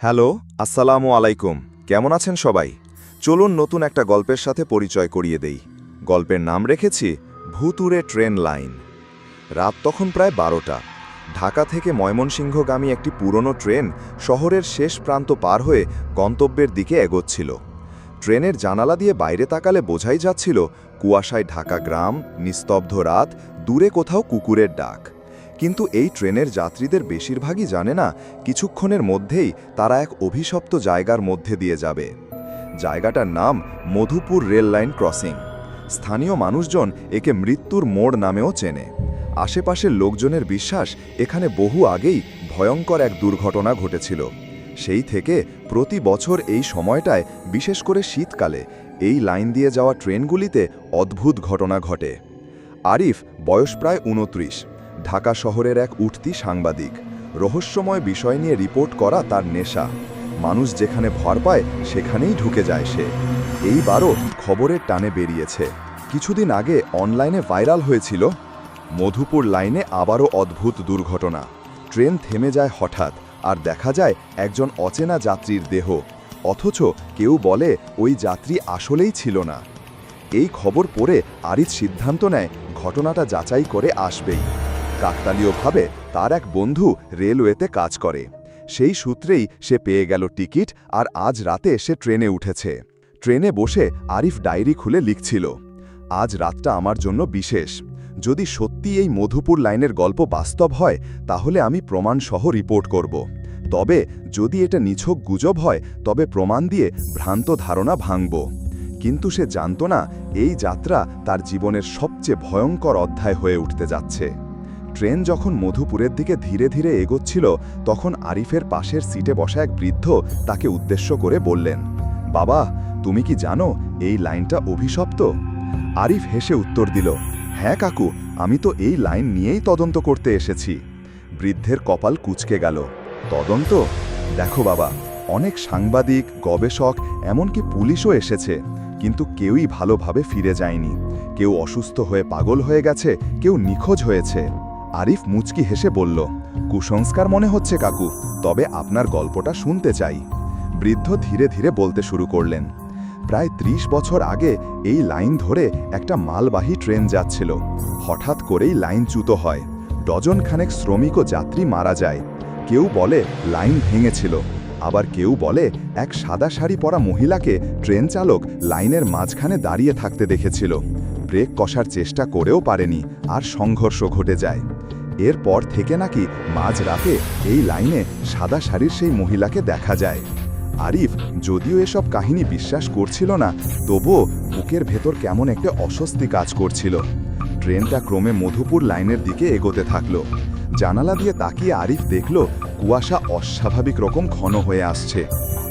Hello, আসসালামু আলাইকুম। কেমন আছেন সবাই? চলুন নতুন একটা গল্পের সাথে পরিচয় করিয়ে দেই। গল্পের নাম রেখেছি, ভুতুরে ট্রেন লাইন। রাত তখন প্রায় বারোটা। ঢাকা থেকে ময়মনসিংহগামী একটি পুরনো ট্রেন শহরের শেষ প্রান্ত পার হয়ে গন্তব্যের দিকে এগোচ্ছিল। ট্রেনের জানালা দিয়ে বাইরে তাকালে বোঝাই যাচ্ছিল, কুয়াশায় ঢাকা গ্রাম, নিস্তব্ধ রাত, দূরে কোথাও কুকুরের ডাক। কিন্তু এই ট্রেনের যাত্রীদের বেশিরভাগই জানে না, কিছুক্ষণের মধ্যেই তারা এক অভিশপ্ত জায়গার মধ্যে দিয়ে যাবে। জায়গাটার নাম মধুপুর রেল লাইন ক্রসিং। স্থানীয় মানুষজন একে মৃত্যুর মোড় নামেও চেনে। আশেপাশের লোকজনের বিশ্বাস এখানে বহু আগেই ভয়ঙ্কর এক দুর্ঘটনা ঘটেছিল। সেই থেকে প্রতি বছর এই সময়টায়, বিশেষ করে শীতকালে, এই লাইন দিয়ে যাওয়া ট্রেনগুলিতে অদ্ভুত ঘটনা ঘটে। আরিফ, বয়স প্রায় উনত্রিশ ঢাকা শহরের এক উঠতি সাংবাদিক। রহস্যময় বিষয় নিয়ে রিপোর্ট করা তার নেশা। মানুষ যেখানে ভর পায়, সেখানেই ঢুকে যায় সে। এইবারও খবরের টানে বেরিয়েছে। কিছুদিন আগে অনলাইনে ভাইরাল হয়েছিল, মধুপুর লাইনে আবারও অদ্ভুত দুর্ঘটনা। ট্রেন থেমে যায় হঠাৎ, আর দেখা যায় একজন অচেনা যাত্রীর দেহ। অথচ কেউ বলে ওই যাত্রী আসলেই ছিল না। এই খবর পড়ে আরিফ সিদ্ধান্ত নেয়, ঘটনাটা যাচাই করে আসবেই। কাকতালীয়ভাবে তার এক বন্ধু রেলওয়েতে কাজ করে। সেই সূত্রেই সে পেয়ে গেল টিকিট আর আজ রাতে সে ট্রেনে উঠেছে। ট্রেনে বসে আরিফ ডায়েরি খুলে লিখছিল, আজ রাতটা আমার জন্য বিশেষ। যদি সত্যি এই মধুপুর লাইনের গল্প বাস্তব হয়, তাহলে আমি প্রমাণসহ রিপোর্ট করব। তবে যদি এটা নিছক গুজব হয়, তবে প্রমাণ দিয়ে ভ্রান্ত ধারণা ভাঙব। কিন্তু সে জানত না, এই যাত্রা তার জীবনের সবচেয়ে ভয়ঙ্কর অধ্যায় হয়ে উঠতে যাচ্ছে। ট্রেন যখন মধুপুরের দিকে ধীরে ধীরে এগোচ্ছিল, তখন আরিফের পাশের সিটে বসা এক বৃদ্ধ তাকে উদ্দেশ্য করে বললেন, বাবা, তুমি কি জানো এই লাইনটা অভিশপ্ত? আরিফ হেসে উত্তর দিল হ্যাঁ কাকু, আমি তো এই লাইন নিয়েই তদন্ত করতে এসেছি। বৃদ্ধের কপাল কুচকে গেল, তদন্ত? দেখো বাবা, অনেক সাংবাদিক, গবেষক, এমনকি পুলিশও এসেছে, কিন্তু কেউই ভালোভাবে ফিরে যায়নি। কেউ অসুস্থ হয়ে পাগল হয়ে গেছে, কেউ নিখোঁজ হয়েছে। আরিফ মুচকি হেসে বলল, কুসংস্কার মনে হচ্ছে, কাকু, তবে আপনার গল্পটা শুনতে চাই। বৃদ্ধ ধীরে ধীরে বলতে শুরু করলেন, প্রায় ত্রিশ বছর আগে এই লাইন ধরে একটা মালবাহী ট্রেন যাচ্ছিল। হঠাৎ করেই লাইন চ্যুত হয়। ডজনখানেক শ্রমিক ও যাত্রী মারা যায়। কেউ বলে লাইন ভেঙেছিল। আবার কেউ বলে এক সাদা শাড়ি পরা মহিলাকে ট্রেন চালক লাইনের মাঝখানে দাঁড়িয়ে থাকতে দেখেছিল। ব্রেক কষার চেষ্টা করেও পারেনি, আর সংঘর্ষ ঘটে যায়। এরপর থেকে নাকি মাঝরাতে এই লাইনে সাদা শাড়ির সেই মহিলাকে দেখা যায়। আরিফ, যদিও এসব কাহিনী বিশ্বাস করছিল না, তবুও বুকের ভেতর কেমন একটা অস্বস্তি কাজ করছিল। ট্রেনটা ক্রমে মধুপুর লাইনের দিকে এগোতে থাকল। জানালা দিয়ে তাকিয়ে আরিফ দেখল, কুয়াশা অস্বাভাবিক রকম ঘন হয়ে আসছে।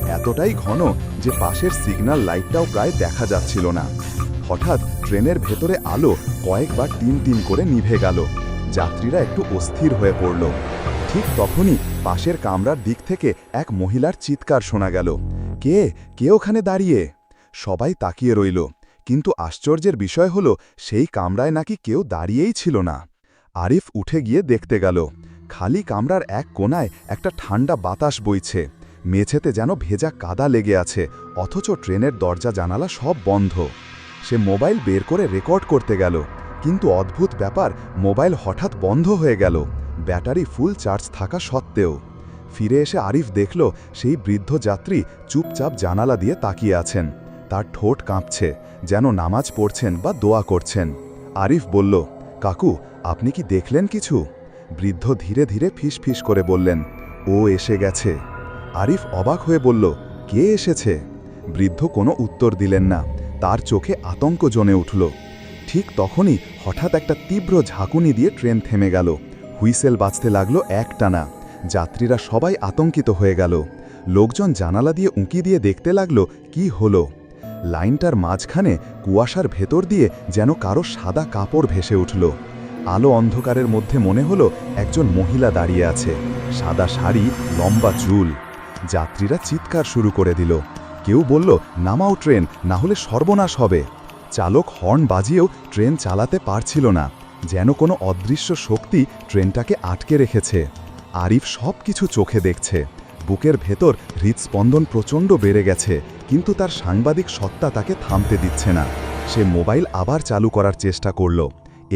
এতটাই ঘন যে পাশের সিগন্যাল লাইটটাও প্রায় দেখা যাচ্ছিল না। হঠাৎ ট্রেনের ভেতরে আলো কয়েকবার টিম টিম করে নিভে গেল। যাত্রীরা একটু অস্থির হয়ে পড়ল। ঠিক তখনই পাশের কামরার দিক থেকে এক মহিলার চিৎকার শোনা গেল। কে? কে ওখানে দাঁড়িয়ে? সবাই তাকিয়ে রইল। কিন্তু আশ্চর্যের বিষয় হলো, সেই কামরায় নাকি কেউ দাঁড়িয়েই ছিল না। আরিফ উঠে গিয়ে দেখতে গেল, খালি কামরার এক কোনায় একটা ঠান্ডা বাতাস বইছে। মেঝেতে যেন ভেজা কাদা লেগে আছে, অথচ ট্রেনের দরজা জানালা সব বন্ধ। সে মোবাইল বের করে রেকর্ড করতে গেল। কিন্তু অদ্ভুত ব্যাপার, মোবাইল হঠাৎ বন্ধ হয়ে গেল। ব্যাটারি ফুল চার্জ থাকা সত্ত্বেও। ফিরে এসে আরিফ দেখল, সেই বৃদ্ধ যাত্রী চুপচাপ জানালা দিয়ে তাকিয়ে আছেন। তার ঠোঁট কাঁপছে, যেন নামাজ পড়ছেন বা দোয়া করছেন। আরিফ বলল, কাকু, আপনি কি দেখলেন কিছু? বৃদ্ধ ধীরে ধীরে ফিস করে বললেন, ও এসে গেছে। আরিফ অবাক হয়ে বলল, কে এসেছে? বৃদ্ধ কোনো উত্তর দিলেন না। তার চোখে আতঙ্ক জমে উঠল। ঠিক তখনই হঠাৎ একটা তীব্র ঝাঁকুনি দিয়ে ট্রেন থেমে গেল। হুইসেল বাজতে লাগল একটানা। যাত্রীরা সবাই আতঙ্কিত হয়ে গেল। লোকজন জানালা দিয়ে উঁকি দিয়ে দেখতে লাগল, কি হলো? লাইনটার মাঝখানে কুয়াশার ভেতর দিয়ে যেন কারও সাদা কাপড় ভেসে উঠল। আলো অন্ধকারের মধ্যে মনে হলো একজন মহিলা দাঁড়িয়ে আছে। সাদা শাড়ি, লম্বা চুল। যাত্রীরা চিৎকার শুরু করে দিল। কেউ বলল, নামাও ট্রেন, না হলে সর্বনাশ হবে। চালক হর্ন বাজিয়েও ট্রেন চালাতে পারছিল না, যেন কোনো অদৃশ্য শক্তি ট্রেনটাকে আটকে রেখেছে। আরিফ সব কিছু চোখে দেখছে। বুকের ভেতর হৃদস্পন্দন প্রচণ্ড বেড়ে গেছে, কিন্তু তার সাংবাদিক সত্তা তাকে থামতে দিচ্ছে না। সে মোবাইল আবার চালু করার চেষ্টা করল।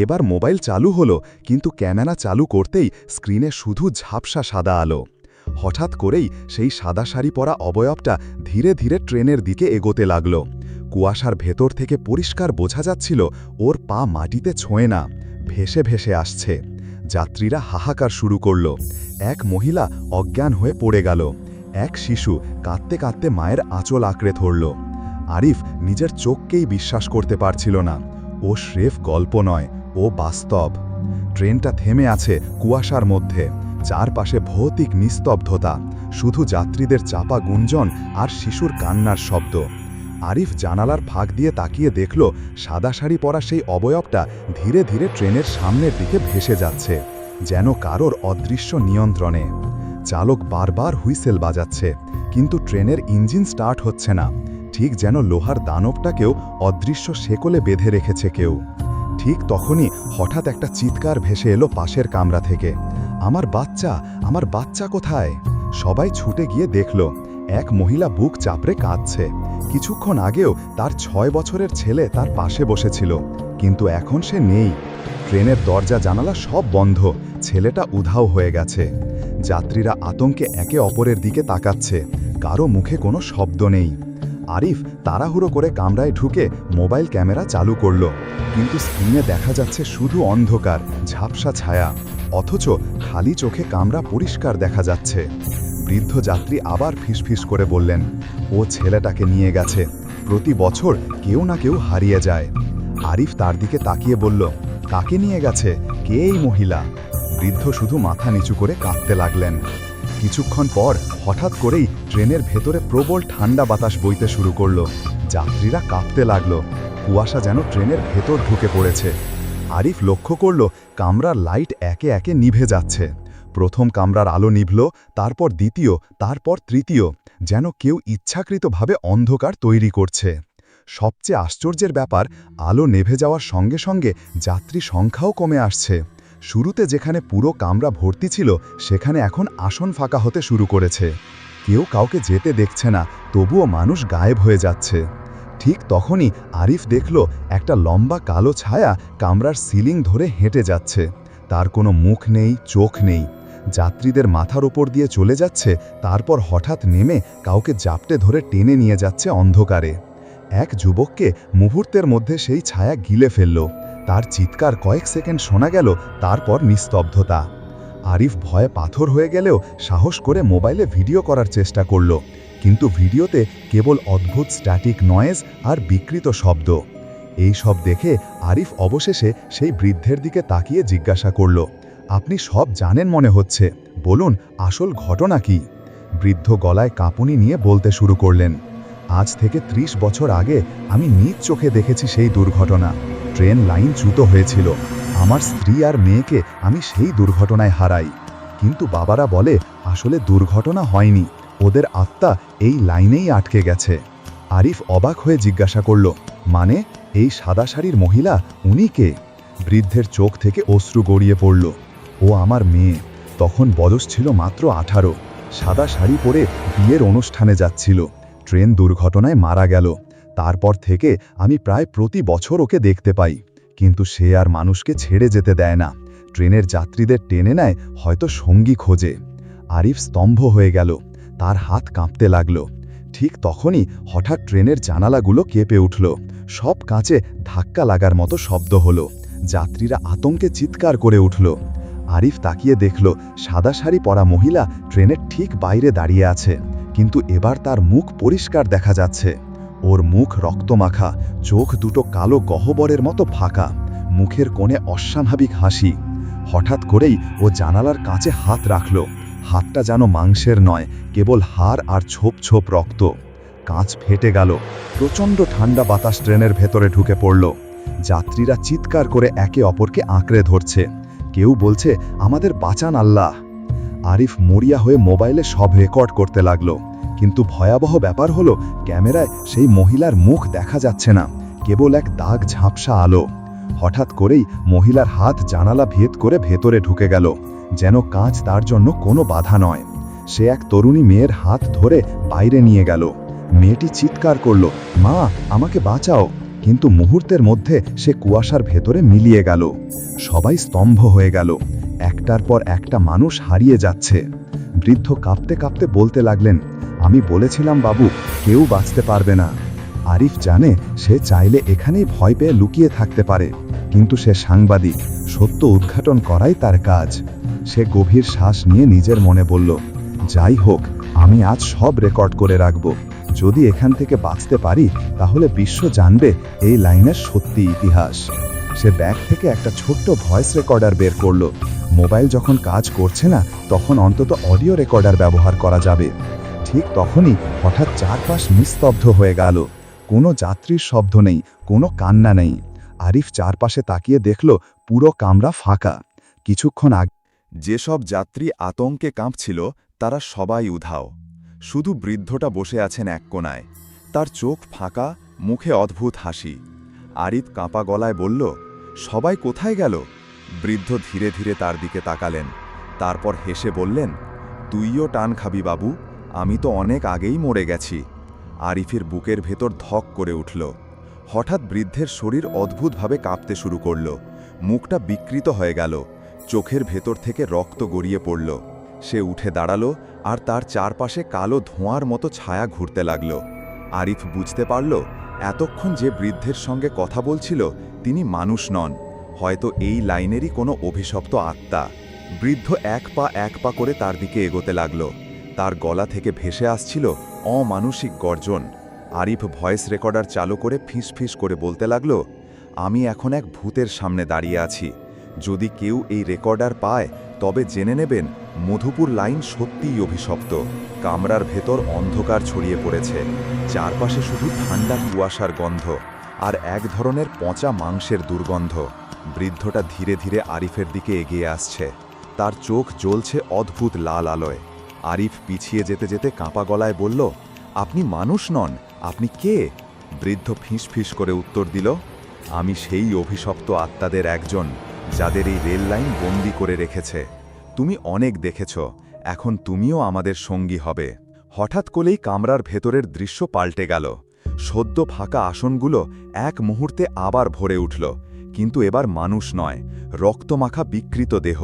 এবার মোবাইল চালু হলো, কিন্তু ক্যামেরা চালু করতেই স্ক্রিনে শুধু ঝাপসা সাদা আলো। হঠাৎ করেই সেই সাদা শাড়ি পরা অবয়বটা ধীরে ধীরে ট্রেনের দিকে এগোতে লাগল। কুয়াশার ভেতর থেকে পরিষ্কার বোঝা যাচ্ছিল ওর পা মাটিতে ছোঁয় না, ভেসে ভেসে আসছে। যাত্রীরা হাহাকার শুরু করল। এক মহিলা অজ্ঞান হয়ে পড়ে গেল। এক শিশু কাঁদতে কাঁদতে মায়ের আঁচল আঁকড়ে ধরল। আরিফ নিজের চোখকেই বিশ্বাস করতে পারছিল না। ও স্রেফ গল্প নয়, ও বাস্তব। ট্রেনটা থেমে আছে কুয়াশার মধ্যে। চারপাশে ভৌতিক নিস্তব্ধতা। শুধু যাত্রীদের চাপা গুঞ্জন আর শিশুর কান্নার শব্দ। আরিফ জানালার ফাঁক দিয়ে তাকিয়ে দেখল সাদা শাড়ি পরা সেই অবয়বটা ধীরে ধীরে ট্রেনের সামনের দিকে ভেসে যাচ্ছে, যেন কারোর অদৃশ্য নিয়ন্ত্রণে। চালক বারবার হুইসেল বাজাচ্ছে, কিন্তু ট্রেনের ইঞ্জিন স্টার্ট হচ্ছে না, ঠিক যেন লোহার দানবটাকেও অদৃশ্য শেকলে বেঁধে রেখেছে কেউ। ঠিক তখনই হঠাৎ একটা চিৎকার ভেসে এলো পাশের কামরা থেকে, আমার বাচ্চা আমার বাচ্চা কোথায়? সবাই ছুটে গিয়ে দেখল এক মহিলা বুক চাপড়ে কাঁদছে। কিছুক্ষণ আগেও তার ছয় বছরের ছেলে তার পাশে বসেছিল, কিন্তু এখন সে নেই। ট্রেনের দরজা, জানালা সব বন্ধ। ছেলেটা উধাও হয়ে গেছে। যাত্রীরা আতঙ্কে একে অপরের দিকে তাকাচ্ছে। কারও মুখে কোনো শব্দ নেই। আরিফ তাড়াহুড়ো করে কামরায় ঢুকে মোবাইল ক্যামেরা চালু করল, কিন্তু স্ক্রিনে দেখা যাচ্ছে শুধু অন্ধকার, ঝাপসা ছায়া। অথচ খালি চোখে কামরা পরিষ্কার দেখা যাচ্ছে। বৃদ্ধ যাত্রী আবার ফিসফিস করে বললেন, ও ছেলেটাকে নিয়ে গেছে। প্রতি বছর কেউ না কেউ হারিয়ে যায়। আরিফ তার দিকে তাকিয়ে বলল, তাকে নিয়ে গেছে? কে এই মহিলা? বৃদ্ধ শুধু মাথা নিচু করে কাঁদতে লাগলেন। কিছুক্ষণ পর হঠাৎ করেই ট্রেনের ভেতরে প্রবল ঠান্ডা বাতাস বইতে শুরু করল। যাত্রীরা কাঁপতে লাগল। কুয়াশা যেন ট্রেনের ভেতর ঢুকে পড়েছে। আরিফ লক্ষ্য করল, কামরার লাইট একে একে নিভে যাচ্ছে। প্রথম কামরার আলো নিভল, তারপর দ্বিতীয়, তারপর তৃতীয়, যেন কেউ ইচ্ছাকৃতভাবে অন্ধকার তৈরি করছে। সবচেয়ে আশ্চর্যের ব্যাপার, আলো নেভে যাওয়ার সঙ্গে সঙ্গে যাত্রী সংখ্যাও কমে আসছে। শুরুতে যেখানে পুরো কামরা ভর্তি ছিল, সেখানে এখন আসন ফাঁকা হতে শুরু করেছে। কেউ কাউকে যেতে দেখছে না, তবুও মানুষ গায়েব হয়ে যাচ্ছে। ঠিক তখনই আরিফ দেখল, একটা লম্বা কালো ছায়া কামরার সিলিং ধরে হেঁটে যাচ্ছে। তার কোনো মুখ নেই, চোখ নেই। যাত্রীদের মাথার ওপর দিয়ে চলে যাচ্ছে, তারপর হঠাৎ নেমে কাউকে জাপটে ধরে টেনে নিয়ে যাচ্ছে অন্ধকারে। এক যুবককে মুহূর্তের মধ্যে সেই ছায়া গিলে ফেলল। তার চিৎকার কয়েক সেকেন্ড শোনা গেল, তারপর নিস্তব্ধতা। আরিফ ভয়ে পাথর হয়ে গেলেও সাহস করে মোবাইলে ভিডিও করার চেষ্টা করল, কিন্তু ভিডিওতে কেবল অদ্ভুত স্ট্যাটিক নয়েজ আর বিকৃত শব্দ। এই সব দেখে আরিফ অবশেষে সেই বৃদ্ধের দিকে তাকিয়ে জিজ্ঞাসা করল আপনি সব জানেন মনে হচ্ছে। বলুন, আসল ঘটনা কি? বৃদ্ধ গলায় কাঁপুনি নিয়ে বলতে শুরু করলেন, আজ থেকে ৩০ বছর আগে আমি নিজ চোখে দেখেছি সেই দুর্ঘটনা। ট্রেন লাইন চ্যুত হয়েছিল। আমার স্ত্রী আর মেয়েকে আমি সেই দুর্ঘটনায় হারাই। কিন্তু বাবারা বলে, আসলে দুর্ঘটনা হয়নি। ওদের আত্মা এই লাইনেই আটকে গেছে। আরিফ অবাক হয়ে জিজ্ঞাসা করল মানে এই সাদা শাড়ির মহিলা উনি কে? বৃদ্ধের চোখ থেকে অশ্রু গড়িয়ে পড়ল ও আমার মেয়ে। তখন বয়স ছিল মাত্র আঠারো। সাদা শাড়ি পরে বিয়ের অনুষ্ঠানে যাচ্ছিল। ট্রেন দুর্ঘটনায় মারা গেল। তারপর থেকে আমি প্রায় প্রতি বছর ওকে দেখতে পাই। কিন্তু সে আর মানুষকে ছেড়ে যেতে দেয় না। ট্রেনের যাত্রীদের টেনে নেয় হয়তো সঙ্গী খোঁজে। আরিফ স্তম্ভ হয়ে গেল। তার হাত কাঁপতে লাগল। ঠিক তখনই হঠাৎ ট্রেনের জানালাগুলো কেঁপে উঠল। সব কাঁচে ধাক্কা লাগার মতো শব্দ হলো। যাত্রীরা আতঙ্কে চিৎকার করে উঠল। আরিফ তাকিয়ে দেখল, সাদা শাড়ি পরা মহিলা ট্রেনের ঠিক বাইরে দাঁড়িয়ে আছে। কিন্তু এবার তার মুখ পরিষ্কার দেখা যাচ্ছে। ওর মুখ রক্তমাখা, চোখ দুটো কালো গহ্বরের মতো ফাঁকা, মুখের কোণে অস্বাভাবিক হাসি। হঠাৎ করেই ও জানালার কাছে হাত রাখল। হাতটা যেন মাংসের নয়, কেবল হাড় আর ছোপ ছোপ রক্ত। কাঁচ ফেটে গেল। প্রচণ্ড ঠান্ডা বাতাস ট্রেনের ভেতরে ঢুকে পড়ল। যাত্রীরা চিৎকার করে একে অপরকে আঁকড়ে ধরছে। কেউ বলছে, আমাদের বাঁচান আল্লাহ। আরিফ মরিয়া হয়ে মোবাইলে সব রেকর্ড করতে লাগল। কিন্তু ভয়াবহ ব্যাপার হলো, ক্যামেরায় সেই মহিলার মুখ দেখা যাচ্ছে না, কেবল এক দাগ ঝাপসা আলো। হঠাৎ করেই মহিলার হাত জানালা ভেদ করে ভেতরে ঢুকে গেল, যেন কাঁচ তার জন্য কোনো বাধা নয়। সে এক তরুণী মেয়ের হাত ধরে বাইরে নিয়ে গেল। মেয়েটি চিৎকার করল, মা, আমাকে বাঁচাও। কিন্তু মুহূর্তের মধ্যে সে কুয়াশার ভেতরে মিলিয়ে গেল। সবাই স্তম্ভ হয়ে গেল। একটার পর একটা মানুষ হারিয়ে যাচ্ছে। বৃদ্ধ কাঁপতে কাঁপতে বলতে লাগলেন, আমি বলেছিলাম বাবু, কেউ বাঁচতে পারবে না। আরিফ জানে সে চাইলে এখানেই ভয় পেয়ে লুকিয়ে থাকতে পারে। কিন্তু সে সাংবাদিক, সত্য উদ্ঘাটন করাই তার কাজ। সে গভীর শ্বাস নিয়ে নিজের মনে বলল, যাই হোক, আমি আজ সব রেকর্ড করে রাখব। যদি এখান থেকে বাঁচতে পারি, তাহলে বিশ্ব জানবে এই লাইনের সত্যি ইতিহাস। সে ব্যাগ থেকে একটা ছোট্ট ভয়েস রেকর্ডার বের করল। মোবাইল যখন কাজ করছে না, তখন অন্তত অডিও রেকর্ডার ব্যবহার করা যাবে। ঠিক তখনই হঠাৎ চারপাশ নিস্তব্ধ হয়ে গেল। কোনো যাত্রীর শব্দ নেই, কোনো কান্না নেই। আরিফ চারপাশে তাকিয়ে দেখল পুরো কামরা ফাঁকা। কিছুক্ষণ আগে যেসব যাত্রী আতঙ্কে কাঁপছিল, তারা সবাই উধাও। শুধু বৃদ্ধটা বসে আছেন এক কোনায় তার চোখ ফাঁকা, মুখে অদ্ভুত হাসি। আরিফ কাঁপা গলায় বলল, সবাই কোথায় গেল? বৃদ্ধ ধীরে ধীরে তার দিকে তাকালেন। তারপর হেসে বললেন, তুইও টান খাবি বাবু, আমি তো অনেক আগেই মরে গেছি। আরিফের বুকের ভেতর ধক করে উঠল। হঠাৎ বৃদ্ধের শরীর অদ্ভুতভাবে কাঁপতে শুরু করল। মুখটা বিকৃত হয়ে গেল। চোখের ভেতর থেকে রক্ত গড়িয়ে পড়ল। সে উঠে দাঁড়াল আর তার চারপাশে কালো ধোঁয়ার মতো ছায়া ঘুরতে লাগল। আরিফ বুঝতে পারল, এতক্ষণ যে বৃদ্ধের সঙ্গে কথা বলছিল, তিনি মানুষ নন। হয়তো এই লাইনেরই কোনো অভিশপ্ত আত্মা। বৃদ্ধ এক পা এক পা করে তার দিকে এগোতে লাগল। তার গলা থেকে ভেসে আসছিল অমানসিক গর্জন। আরিফ ভয়েস রেকর্ডার চালু করে ফিস ফিস করে বলতে লাগল, আমি এখন এক ভূতের সামনে দাঁড়িয়ে আছি। যদি কেউ এই রেকর্ডার পায়, তবে জেনে নেবেন মধুপুর লাইন সত্যিই অভিশপ্ত। কামরার ভেতর অন্ধকার ছড়িয়ে পড়েছে। চারপাশে শুধু ঠান্ডা কুয়াশার গন্ধ আর এক ধরনের পচা মাংসের দুর্গন্ধ। বৃদ্ধটা ধীরে ধীরে আরিফের দিকে এগিয়ে আসছে। তার চোখ জ্বলছে অদ্ভুত লাল আলোয়। আরিফ পিছিয়ে যেতে যেতে কাঁপা গলায় বলল, আপনি মানুষ নন, আপনি কে? বৃদ্ধ ফিস ফিস করে উত্তর দিল, আমি সেই অভিশপ্ত আত্মাদের একজন যাদের এই রেল লাইন বন্দি করে রেখেছে। তুমি অনেক দেখেছ, এখন তুমিও আমাদের সঙ্গী হবে। হঠাৎ করেই কামরার ভেতরের দৃশ্য পাল্টে গেল। সদ্য ফাঁকা আসনগুলো এক মুহূর্তে আবার ভরে উঠল। কিন্তু এবার মানুষ নয়, রক্তমাখা বিকৃত দেহ,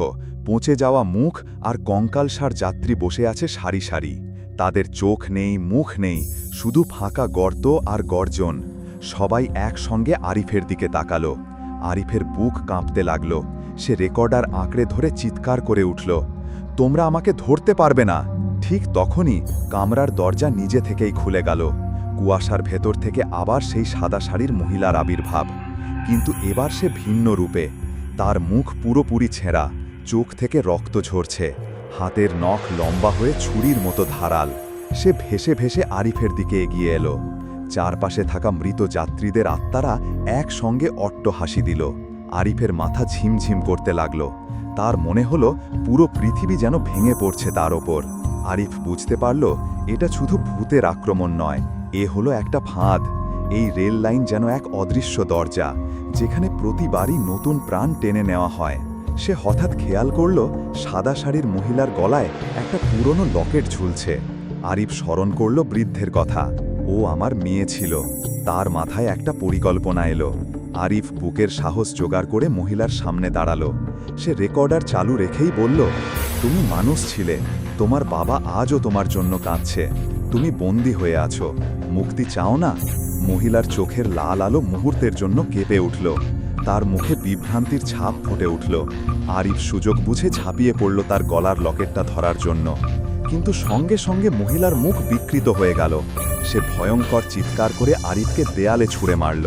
পচে যাওয়া মুখ আর কঙ্কালসার যাত্রী বসে আছে সারি সারি। তাদের চোখ নেই, মুখ নেই, শুধু ফাঁকা গর্ত আর গর্জন। সবাই একসঙ্গে আরিফের দিকে তাকালো। আরিফের বুক কাঁপতে লাগল। সে রেকর্ডার আঁকড়ে ধরে চিৎকার করে উঠল, তোমরা আমাকে ধরতে পারবে না। ঠিক তখনই কামরার দরজা নিজে থেকেই খুলে গেল। কুয়াশার ভেতর থেকে আবার সেই সাদা শাড়ির মহিলার আবির্ভাব। কিন্তু এবার সে ভিন্ন রূপে। তার মুখ পুরোপুরি ছেঁড়া, চোখ থেকে রক্ত ঝরছে। হাতের নখ লম্বা হয়ে ছুরির মতো ধারাল। সে ভেসে ভেসে আরিফের দিকে এগিয়ে এলো। চারপাশে থাকা মৃত যাত্রীদের আত্মারা একসঙ্গে অট্ট হাসি দিল। আরিফের মাথা ঝিমঝিম করতে লাগল। তার মনে হলো পুরো পৃথিবী যেন ভেঙে পড়ছে তার ওপর। আরিফ বুঝতে পারল, এটা শুধু ভূতের আক্রমণ নয়, এ হলো একটা ফাঁদ। এই রেল লাইন যেন এক অদৃশ্য দরজা, যেখানে প্রতিবারই নতুন প্রাণ টেনে নেওয়া হয়। সে হঠাৎ খেয়াল করল, সাদা শাড়ির মহিলার গলায় একটা পুরনো লকেট ঝুলছে। আরিফ স্মরণ করল বৃদ্ধের কথা, ও আমার মেয়ে ছিল। তার মাথায় একটা পরিকল্পনা এলো। আরিফ বুকের সাহস জোগাড় করে মহিলার সামনে দাঁড়াল। সে রেকর্ডার চালু রেখেই বলল, তুমি মানুষ ছিলে, তোমার বাবা আজও তোমার জন্য কাঁদছে, তুমি বন্দী হয়ে আছো, মুক্তি চাও না? মহিলার চোখের লাল আলো মুহূর্তের জন্য কেঁপে উঠল। তার মুখে বিভ্রান্তির ছাপ ফুটে উঠল। আরিফ সুযোগ বুঝে ঝাঁপিয়ে পড়ল তার গলার লকেটটা ধরার জন্য। কিন্তু সঙ্গে সঙ্গে মহিলার মুখ বিকৃত হয়ে গেল। সে ভয়ঙ্কর চিৎকার করে আরিফকে দেয়ালে ছুঁড়ে মারল।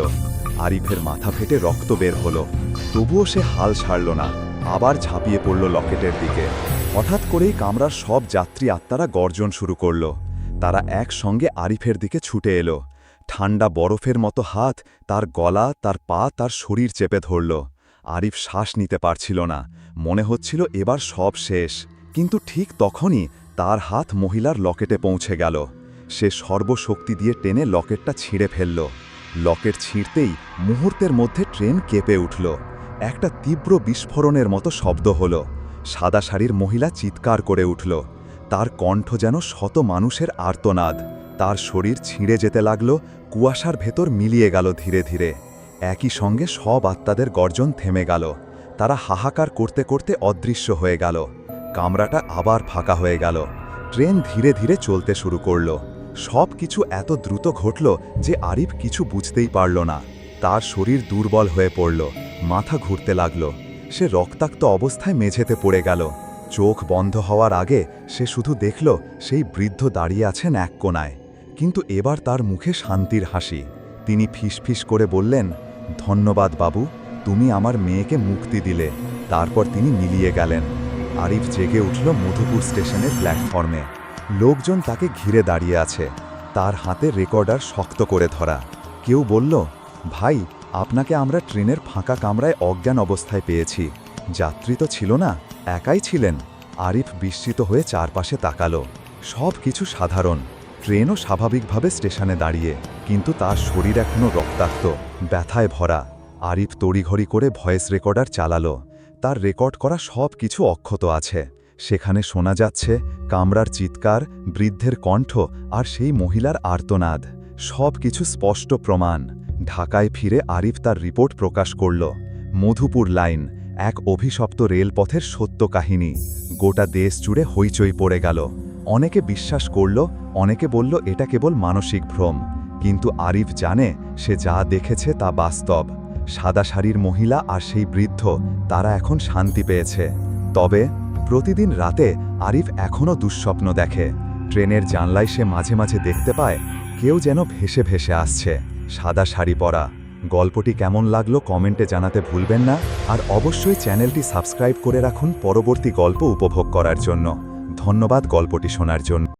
আরিফের মাথা ফেটে রক্ত বের হলো। তবুও সে হাল ছাড়ল না। আবার ঝাঁপিয়ে পড়ল লকেটের দিকে। হঠাৎ করেই কামরার সব যাত্রী আত্মারা গর্জন শুরু করল। তারা একসঙ্গে আরিফের দিকে ছুটে এলো। ঠান্ডা বরফের মতো হাত তার গলা, তার পা, তার শরীর চেপে ধরল। আরিফ শ্বাস নিতে পারছিল না। মনে হচ্ছিল এবার সব শেষ। কিন্তু ঠিক তখনই তার হাত মহিলার লকেটে পৌঁছে গেল। সে সর্বশক্তি দিয়ে টেনে লকেটটা ছিঁড়ে ফেলল। লকেট ছিঁড়তেই মুহূর্তের মধ্যে ট্রেন কেঁপে উঠল। একটা তীব্র বিস্ফোরণের মতো শব্দ হল। সাদা শাড়ির মহিলা চিৎকার করে উঠল। তার কণ্ঠ যেন শত মানুষের আর্তনাদ। তার শরীর ছিঁড়ে যেতে লাগল, কুয়াশার ভেতর মিলিয়ে গেল ধীরে ধীরে। একই সঙ্গে সব আত্মাদের গর্জন থেমে গেল। তারা হাহাকার করতে করতে অদৃশ্য হয়ে গেল। কামরাটা আবার ফাঁকা হয়ে গেল। ট্রেন ধীরে ধীরে চলতে শুরু করল। সব কিছু এত দ্রুত ঘটল যে আরিফ কিছু বুঝতেই পারল না। তার শরীর দুর্বল হয়ে পড়ল, মাথা ঘুরতে লাগল। সে রক্তাক্ত অবস্থায় মেঝেতে পড়ে গেল। চোখ বন্ধ হওয়ার আগে সে শুধু দেখল সেই বৃদ্ধ দাঁড়িয়ে আছেন এক কোনায়। কিন্তু এবার তার মুখে শান্তির হাসি। তিনি ফিসফিস করে বললেন, ধন্যবাদ বাবু, তুমি আমার মেয়েকে মুক্তি দিলে। তারপর তিনি মিলিয়ে গেলেন। আরিফ জেগে উঠল মধুপুর স্টেশনের প্ল্যাটফর্মে। লোকজন তাকে ঘিরে দাঁড়িয়ে আছে। তার হাতে রেকর্ডার শক্ত করে ধরা। কেউ বলল, ভাই, আপনাকে আমরা ট্রেনের ফাঁকা কামরায় অজ্ঞান অবস্থায় পেয়েছি। যাত্রী তো ছিল না, একাই ছিলেন। আরিফ বিস্মিত হয়ে চারপাশে তাকালো। সব কিছু সাধারণ। ট্রেনও স্বাভাবিকভাবে স্টেশনে দাঁড়িয়ে, কিন্তু তার শরীর এখনও রক্তাক্ত, ব্যথায় ভরা। আরিফ তড়িঘড়ি করে ভয়েস রেকর্ডার চালালো। তার রেকর্ড করা সব কিছু অক্ষত আছে। সেখানে শোনা যাচ্ছে কামরার চিৎকার, বৃদ্ধের কণ্ঠ আর সেই মহিলার আর্তনাদ। সব কিছু স্পষ্ট প্রমাণ। ঢাকায় ফিরে আরিফ তার রিপোর্ট প্রকাশ করল। মধুপুর লাইন, এক অভিশপ্ত রেলপথের সত্য কাহিনী। গোটা দেশ জুড়ে হইচই পড়ে গেল। অনেকে বিশ্বাস করল, অনেকে বলল, এটা কেবল মানসিক ভ্রম। কিন্তু আরিফ জানে, সে যা দেখেছে তা বাস্তব। সাদা শাড়ির মহিলা আর সেই বৃদ্ধ, তারা এখন শান্তি পেয়েছে। তবে প্রতিদিন রাতে আরিফ এখনও দুঃস্বপ্ন দেখে। ট্রেনের জানলায় সে মাঝে মাঝে দেখতে পায়, কেউ যেন ভেসে ভেসে আসছে। সাদা শাড়ি পরা। গল্পটি কেমন লাগল কমেন্টে জানাতে ভুলবেন না, আর অবশ্যই চ্যানেলটি সাবস্ক্রাইব করে রাখুন পরবর্তী গল্প উপভোগ করার জন্য। ধন্যবাদ গল্পটি শোনার জন্য।